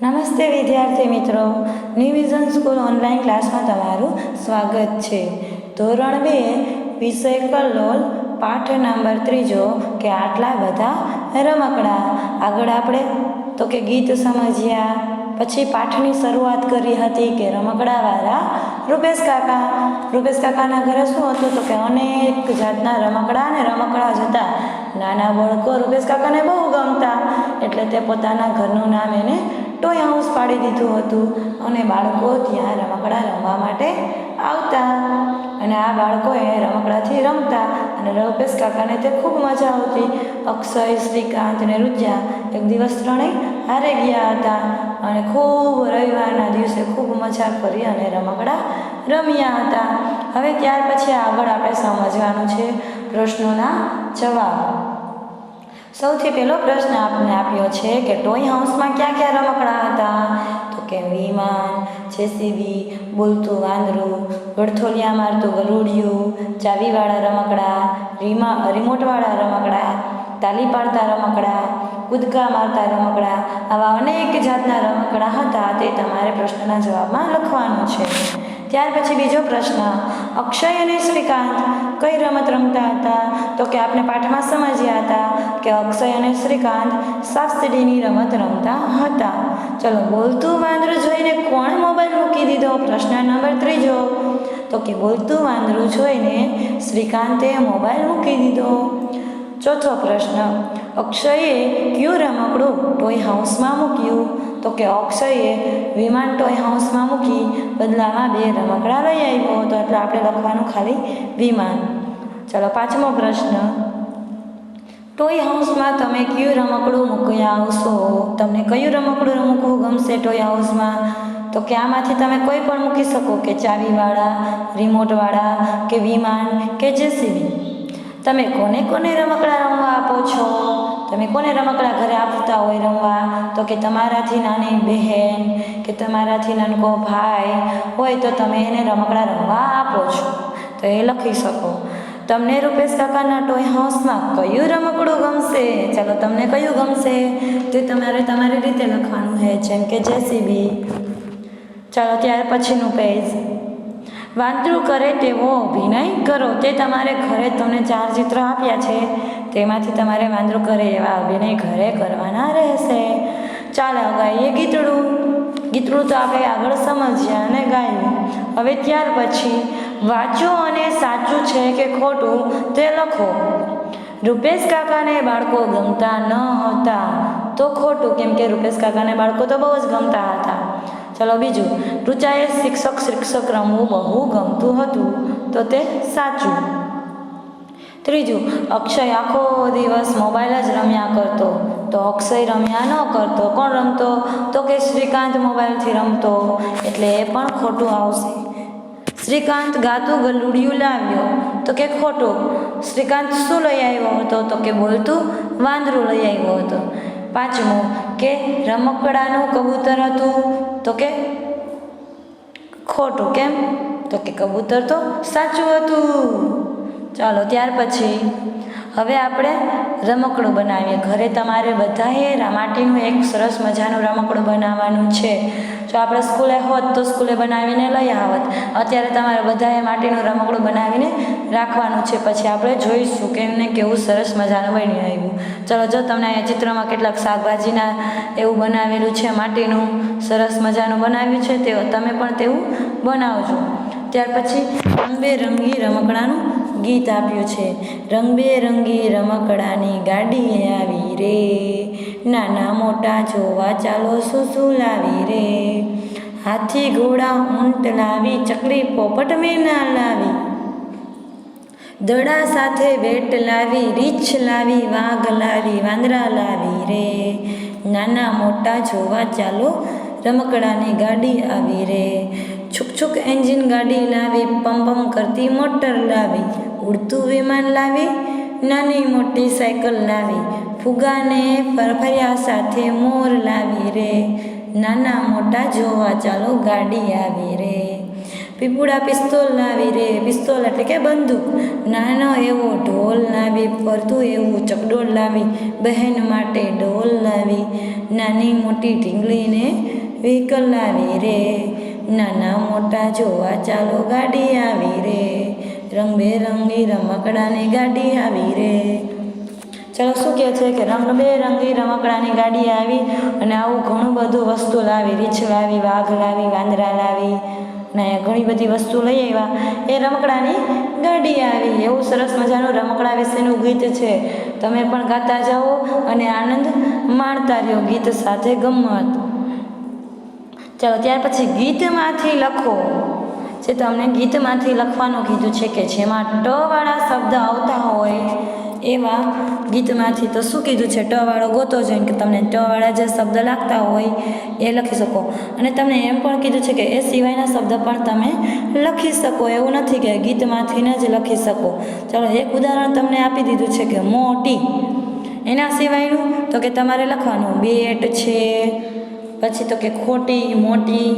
નમસ્તે વિદ્યાર્થી મિત્રો. ન્યૂ વિઝન સ્કૂલ ઓનલાઈન ક્લાસમાં તમારું સ્વાગત છે. ધોરણ બે, વિષય કલ્લોલ પાઠ નંબર ત્રીજો, કે આટલા બધા રમકડા. આગળ આપણે તો કે ગીત સમજ્યા. પછી પાઠની શરૂઆત કરી હતી કે રમકડાવાળા રૂપેશ કાકા. રૂપેશ કાકાના ઘરે શું હતું તો કે અનેક જાતના રમકડા અને રમકડા જ હતા. નાના બાળકો રૂપેશ કાકાને બહુ ગમતા. એટલે તે પોતાના ઘરનું નામ એને ટોય હાઉસ પાડી દીધું હતું અને બાળકો ત્યાં રમકડા રમવા માટે આવતા. અને આ બાળકોએ રમકડાથી રમતા અને રૂપેશ કાકાને તે ખૂબ મજા આવતી. અક્ષય, શ્રીકાંત અને રુજા એક દિવસ ત્રણેય હારે ગયા હતા અને ખૂબ રવિવારના દિવસે ખૂબ મજા કરી અને રમકડા રમ્યા હતા. હવે ત્યાર પછી આગળ આપણે સમજવાનું છે પ્રશ્નોના જવાબ. સૌથી પહેલો પ્રશ્ન આપને આપ્યો છે કે ટોય હાઉસમાં ક્યાં ક્યાં રમકડા હતા? તો કે વિમાન, જેસીબી, બોલતું વાંદરું, ગળથોલિયા મારતું ગલુડિયું ચાવીવાળા રમકડા, રીમા, રિમોટવાળા રમકડા, તાલી પાડતા રમકડા, કૂદકા મારતા રમકડા, આવા અનેક જાતના રમકડા હતા તે તમારે પ્રશ્નના જવાબમાં લખવાનું છે. ત્યાર પછી બીજો પ્રશ્ન, અક્ષય અને શ્રીકાંત કઈ રમત રમતા હતા? તો કે આપણે પાઠમાં સમજ્યા હતા કે અક્ષય અને શ્રીકાંત સાપ રમત રમતા હતા. ચલો, બોલતું વાંદરું જોઈને કોણ મોબાઈલ મૂકી દીધો? પ્રશ્ન નંબર ત્રીજો. તો કે બોલતું વાંદરું જોઈને શ્રીકાંતે મોબાઈલ મૂકી દીધો. ચોથો પ્રશ્ન, અક્ષયે કયું રમકડું ટોય હાઉસમાં મૂક્યું? તો કે અક્ષયે વિમાન ટોય હાઉસમાં મૂકી બદલામાં બે રમકડા લઈ આવ્યો હતો. એટલે આપણે લખવાનું ખાલી વિમાન. ચાલો પાંચમો પ્રશ્ન. ટોય હાઉસમાં તમે કયું રમકડું મૂક્યા આવશો? તમને કયું રમકડું મૂકવું ગમશે ટોય હાઉસમાં તો કે આમાંથી તમે કોઈ પણ મૂકી શકો કે ચાવીવાળા રિમોટવાળા કે વિમાન કે જેસીબી. તમે કોને કોને રમકડા રમવા આપો છો? તમે કોને રમકડા ઘરે આપતા હોય રમવા? તો કે તમારાથી નાની બહેન, કે તમારાથી નાનકો ભાઈ હોય તો તમે એને રમકડા રમવા આપો છો. તો એ લખી શકો. તમને રૂપેશ કાકાના ટોય હાઉસમાં કયું રમકડું ગમશે? ચાલો તમને કયું ગમશે? તે તમારે તમારી રીતે લખવાનું છે, જેમ કે જેસીબી. ચાલો ત્યાર પછીનું પેજ વાંદરું કરે તેવો અભિનય કરો. તે તમારે ઘરે તમને ચાર ચિત્ર આપ્યા છે. તેમાંથી તમારે વાંદરું કરે એવા અભિનય ઘરે કરવાના રહેશે. ચાલો ગાઈએ ગીતડું. ગીતડું તો આપણે આગળ સમજ્યા અને ગાયું. હવે ત્યાર પછી વાંચો અને સાચું છે કે ખોટું તે લખો. રૂપેશ કાકાને બાળકો ગમતા ન હતા. તો ખોટું, કેમ કે રૂપેશ કાકાને બાળકો તો બહુ જ ગમતા હતા. ચલો બીજું. ઋચાએ શિક્ષક શિક્ષક રમવું બહુ ગમતું હતું. તો તે સાચું. ત્રીજું, અક્ષય આખો દિવસ મોબાઈલ જ રમ્યા કરતો. તો અક્ષય રમ્યા ન કરતો. કોણ રમતો? તો કે શ્રીકાંત મોબાઈલથી રમતો. એટલે એ પણ ખોટું આવશે. શ્રીકાંત ગાતું ગલુડિયું લાવ્યો. તો કે ખોટું. શ્રીકાંત શું લઈ આવ્યો હતો? તો કે બોલતું વાંદરું લઈ આવ્યો હતો. પાંચમું, કે રમકડાનું કબૂતર હતું તો કે ખોટું કેમ? તો કે કબૂતર તો સાચું હતું. ચાલો ત્યાર પછી હવે આપણે રમકડું બનાવીએ. ઘરે તમારે બધાએ માટીનું એક સરસ મજાનું રમકડું બનાવવાનું છે. જો આપણે સ્કૂલે હોત તો સ્કૂલે બનાવીને લઈ આવત. અત્યારે તમારે બધાએ માટીનું રમકડું બનાવીને રાખવાનું છે. પછી આપણે જોઈશું કે એમને કેવું સરસ મજાનું બની આવ્યું. ચલો, જો તમને અહીંયા ચિત્રમાં કેટલાક શાકભાજીના એવું બનાવેલું છે, માટીનું સરસ મજાનું બનાવ્યું છે તે તમે પણ તેવું બનાવજો. ત્યાર પછી રંગબેરંગી રમકડાનું ગીત આપ્યું છે. રંગબેરંગી રમકડાની ગાડી આવી રે. નાના મોટા જોવા ચાલો શું શું લાવી રે. હાથી ઘોડા ઊંટ લાવી, ચકરી પોપટ મેના લાવી. દડા સાથે વેટ લાવી, રીછ લાવી, વાઘ લાવી, વાંદરા લાવી રે. નાના મોટા જોવા ચાલો, રમકડાની ગાડી આવી રે. છુક છુક એન્જિન ગાડી લાવી, પમ પમ કરતી મોટર લાવી. ઉડતું વિમાન લાવી, નાની મોટી સાયકલ લાવી, ફુગાને ફરફર્યા સાથે મોર લાવી રે, નાના મોટા જોવા ચાલો ગાડી આવી રે. પીપુડા પિસ્તોલ લાવી રે, પિસ્તોલ એટલે કે બંદૂક. નાનો એવો ઢોલ લાવી, ફરતું એવું ચકડોળ લાવી, બહેન માટે ઢોલ લાવી, નાની મોટી ઢીંગલીને વ્હીકલ લાવી રે, નાના મોટા જોવા ચાલો ગાડી આવી રે. રંગબેરંગી રમકડાની ગાડી આવી રે. ચાલો, શું કહે છે કે રંગબેરંગી રમકડાની ગાડી આવી અને આવું ઘણું બધું વસ્તુ લાવી, રીછ લાવી, વાઘ લાવી, વાંદરા લાવી ને ઘણી બધી વસ્તુ લઈ આવ્યા. એ રમકડાની ગાડી આવી. એવું સરસ મજાનું રમકડા વિશેનું ગીત છે. તમે પણ ગાતા જાઓ અને આનંદ માણતા રહ્યો ગીત સાથે ગમત ચાલો, ત્યાર પછી ગીતમાંથી લખો. જે તમને ગીતમાંથી લખવાનું કીધું છે કે જેમાં ટવાળા શબ્દ આવતા હોય, એવા ગીતમાંથી તો શું કીધું છે? ટ વાળો ગોતો જોઈને કે તમને ટવાળા જે શબ્દ લાગતા હોય, એ લખી શકો. અને તમને એમ પણ કીધું છે કે એ સિવાયના શબ્દ પણ તમે લખી શકો. એવું નથી કે ગીતમાંથી જ લખી શકો. ચાલો, એક ઉદાહરણ તમને આપી દીધું છે કે મોટી. એના સિવાયનું તો કે તમારે લખવાનું, બેટ છે, પછી તો કે ખોટી, મોટી,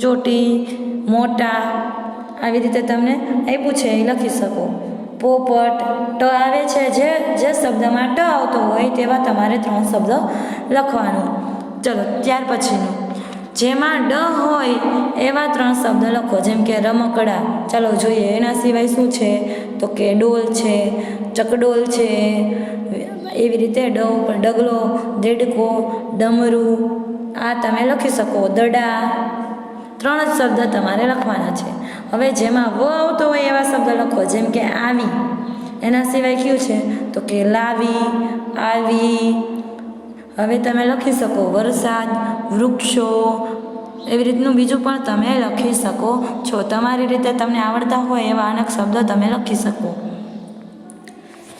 ચોટી મોટા, આવી રીતે તમને આપ્યું છે, એ લખી શકો. પોપટ, ટ આવે છે, જે જે શબ્દમાં ટ આવતો હોય તેવા તમારે ત્રણ શબ્દ લખવાનું. ચલો, ત્યાર પછીનું. જેમાં ડ હોય એવા ત્રણ શબ્દ લખો, જેમ કે રમકડા. ચાલો, જોઈએ, એના સિવાય શું છે? તો કે ડોલ છે, ચકડોલ છે, એવી રીતે ડ ઉપર ડગલો, દેડકો, ડમરું, આ તમે લખી શકો. દડા ત્રણ જ શબ્દ તમારે લખવાના છે. હવે જેમાં વ આવતો હોય એવા શબ્દ લખો, જેમ કે આવી. એના સિવાય કયું છે? તો કે લાવી, આવી. હવે તમે લખી શકો વરસાદ, વૃક્ષો. એવી રીતનું બીજું પણ તમે લખી શકો છો. તમારી રીતે તમને આવડતા હોય એવા અનેક શબ્દો તમે લખી શકો.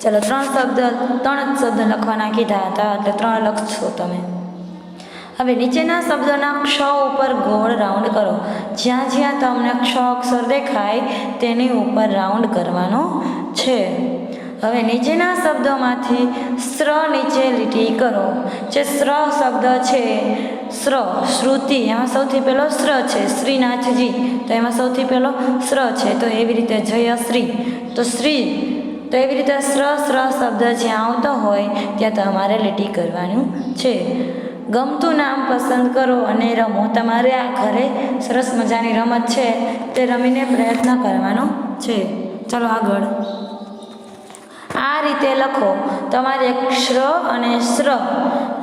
ચલો, ત્રણ શબ્દ, ત્રણ જ શબ્દ લખવાના કીધા હતા, એટલે ત્રણ લખશો તમે. હવે નીચેના શબ્દોના ક્ષ ઉપર ગોળ રાઉન્ડ કરો. જ્યાં જ્યાં તમને ક્ષ અક્ષર દેખાય, તેની ઉપર રાઉન્ડ કરવાનો છે. હવે નીચેના શબ્દોમાંથી સ્ર નીચે લીટી કરો. જે સ્ર શબ્દ છે, સ્ર, શ્રુતિ, એમાં સૌથી પહેલો સ્ર છે, શ્રીનાથજી. તો એમાં સૌથી પહેલો સ્ર છે, તો એવી રીતે જયશ્રી તો શ્રી, તો એવી રીતે સ્ર સ્ર શબ્દ જ્યાં આવતો હોય, ત્યાં તમારે લીટી કરવાનું છે. ગમતું નામ પસંદ કરો અને રમો. તમારે આ ઘરે સરસ મજાની રમત છે, તે રમીને પ્રયત્ન કરવાનો છે. ચાલો આગળ. આ રીતે લખો. તમારે ક્ષ અને શ્ર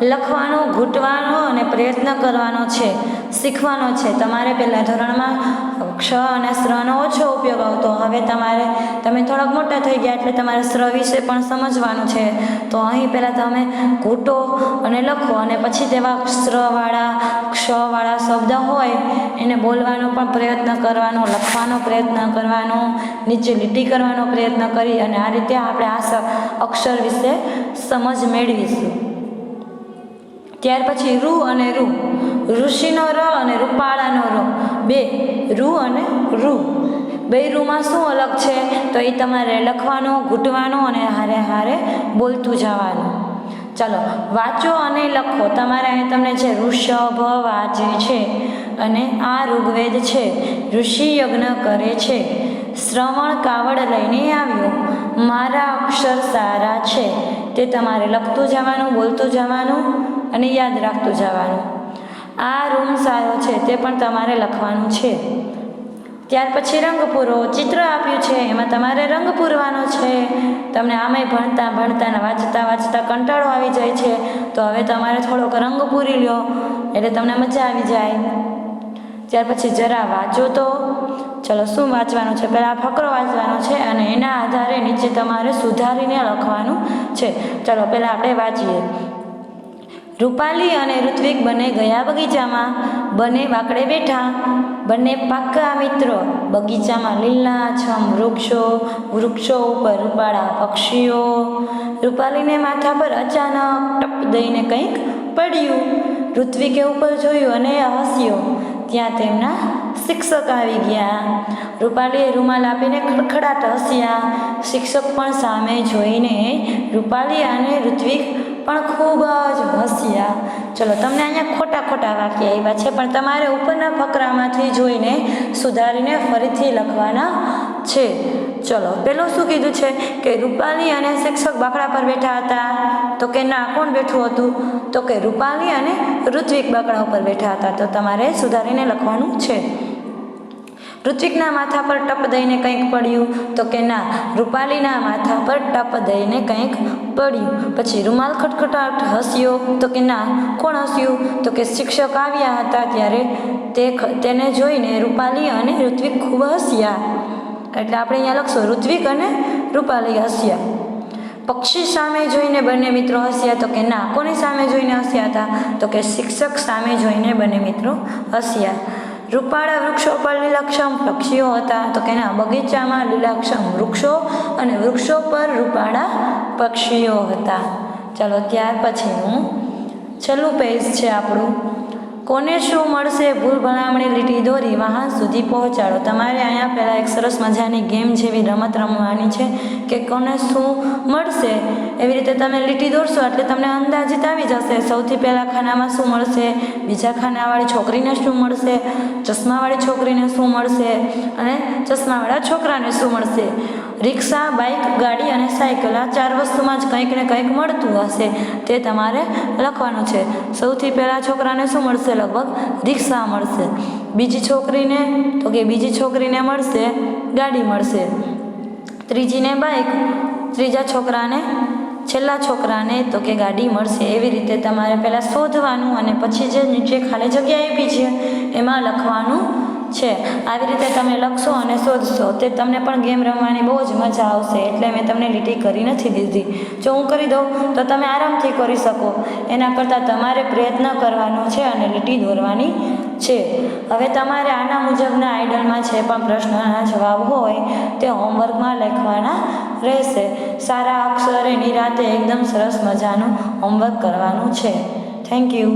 લખવાનો, ઘૂંટવાનો અને પ્રયત્ન કરવાનો છે. શીખવાનો છે. તમારે પહેલાં ધોરણમાં ક્ષ અને શ્રનો ઓછો ઉપયોગ આવતો. હવે તમારે, તમે થોડાક મોટા થઈ ગયા એટલે તમારે શ્ર વિશે પણ સમજવાનું છે. તો અહીં પહેલાં તમે ઘૂંટો અને લખો અને પછી તેવા સ્રવાળા, ક્ષવાળા શબ્દ હોય, એને બોલવાનો પણ પ્રયત્ન કરવાનો, લખવાનો પ્રયત્ન કરવાનો, નીચે લીટી કરવાનો પ્રયત્ન કરી અને આ રીતે આપણે આ અક્ષર વિશે સમજ મેળવીશું. ત્યાર પછી રૂ અને રૂ. ઋષિનો ર અને રૂપાળાનો ર. બે રૂ અને રૂ બે રૂમાં શું અલગ છે? તો એ તમારે લખવાનું, ઘૂંટવાનું અને હારે હારે બોલતું જવાનું. ચાલો, વાંચો અને લખો. તમારે અહીં તમને છે ઋષભ વાંચે છે અને આ ઋગ્વેદ છે, ઋષિ યજ્ઞ કરે છે, શ્રવણ કાવડ લઈને આવ્યો. મારા અક્ષર સારા છે. તે તમારે લખતું જવાનું, બોલતું જવાનું અને યાદ રાખતું જવાનું. આ રૂમ સારો છે, તે પણ તમારે લખવાનું છે. ત્યાર પછી રંગ પૂરો. ચિત્ર આપ્યું છે, એમાં તમારે રંગ પૂરવાનો છે. તમને આમેય ભણતા ભણતા ને વાંચતા વાંચતા કંટાળો આવી જાય છે, તો હવે તમારે થોડોક રંગ પૂરી લ્યો એટલે તમને મજા આવી જાય. ત્યાર પછી જરા વાંચો તો. ચલો, શું વાંચવાનું છે? પહેલાં ફકરો વાંચવાનો છે અને એના આધારે નીચે તમારે સુધારીને લખવાનું છે. ચલો, પહેલાં આપણે વાંચીએ. રૂપાલી અને ઋત્વિક બંને ગયા બગીચામાં. બંને વાકડે બેઠા. બંને પાક્કા મિત્રો. બગીચામાં લીલાછમ વૃક્ષો વૃક્ષો ઉપર રૂપાળા પક્ષીઓ. રૂપાલીને માથા પર અચાનક ટપ દઈને કંઈક પડ્યું. ઋત્વિકે ઉપર જોયું અને હસ્યો. ત્યાં તેમના શિક્ષક આવી ગયા. રૂપાલીએ રૂમાલ આપીને ખડખડાટ હસ્યા. શિક્ષક પણ સામે જોઈને રૂપાલી અને ઋત્વિક પણ ખૂબ જ હસ્યા. ચલો, તમને અહીંયા ખોટા ખોટા વાક્ય આવ્યા છે, પણ તમારે ઉપરના ફકરામાંથી જોઈને સુધારીને ફરીથી લખવાના છે. ચલો, પેલું શું કીધું છે? કે રૂપાલી અને શિક્ષક બાકડા પર બેઠા હતા. તો કે ના, કોણ બેઠું હતું? તો કે રૂપાલી અને ઋત્વિક બાકડા ઉપર બેઠા હતા. તો તમારે સુધારીને લખવાનું છે. ઋત્વિકના માથા પર ટપ દઈને કંઈક પડ્યું તો કે ના રૂપાલીના માથા પર ટપ દઈને કંઈક પડ્યું. પછી રૂમાલ ખટખટાટ હસ્યો તો કે ના કોણ હસ્યું? તો કે શિક્ષક આવ્યા હતા ત્યારે તે તેને જોઈને રૂપાલી અને ઋત્વિક ખૂબ હસ્યા. એટલે આપણે અહીંયા લખશું, ઋત્વિક અને રૂપાલી હસ્યા. પક્ષી સામે જોઈને બંને મિત્રો હસ્યા તો કે ના કોની સામે જોઈને હસ્યા હતા? તો કે શિક્ષક સામે જોઈને બંને મિત્રો હસ્યા. રૂપાળા વૃક્ષો પર લીલાક્ષમ પક્ષીઓ હતા. તો કેના બગીચામાં લીલાક્ષમ વૃક્ષો અને વૃક્ષો પર રૂપાળા પક્ષીઓ હતા. ચાલો, ત્યાર પછી હું છેલ્લું પેજ છે આપણું. કોને શું મળશે? ભૂલ ભલામણી લીટી દોરી વાહન સુધી પહોંચાડો. તમારે અહીંયા પહેલાં એક સરસ મજાની ગેમ જેવી રમત રમવાની છે કે કોને શું મળશે? એવી રીતે તમે લીટી દોરશો એટલે તમને અંદાજિત આવી જશે. સૌથી પહેલાં ખાનામાં શું મળશે? બીજા ખાનાવાળી છોકરીને શું મળશે? ચશ્માવાળી છોકરીને શું મળશે? અને ચશ્માવાળા છોકરાને શું મળશે? રિક્ષા, બાઇક, ગાડી અને સાયકલ આ ચાર વસ્તુમાં જ કંઈક ને કંઈક મળતું હશે. તે તમારે લખવાનું છે. સૌથી પહેલાં છોકરાને શું મળશે? લગભગ રિક્ષા મળશે. બીજી છોકરીને, તો કે બીજી છોકરીને મળશે, ગાડી મળશે. ત્રીજીને બાઇક, ત્રીજા છોકરાને, છેલ્લા છોકરાને તો કે ગાડી મળશે. એવી રીતે તમારે પહેલાં શોધવાનું અને પછી જે નીચે ખાલી જગ્યા આપી છે, એમાં લખવાનું છે. આવી રીતે તમે લખશો અને શોધશો, તે તમને પણ ગેમ રમવાની બહુ જ મજા આવશે, એટલે મેં તમને લીટી કરી નથી દીધી. જો હું કરી દઉં, તો તમે આરામથી કરી શકો. એના કરતાં તમારે પ્રયત્ન કરવાનો છે અને લીટી દોરવાની છે. હવે તમારે આના મુજબના આઈડલમાં જે પણ પ્રશ્નના જવાબ હોય, તે હોમવર્કમાં લખવાના રહેશે. સારા અક્ષરે નિરાતે એકદમ સરસ મજાનું હોમવર્ક કરવાનું છે. Thank you.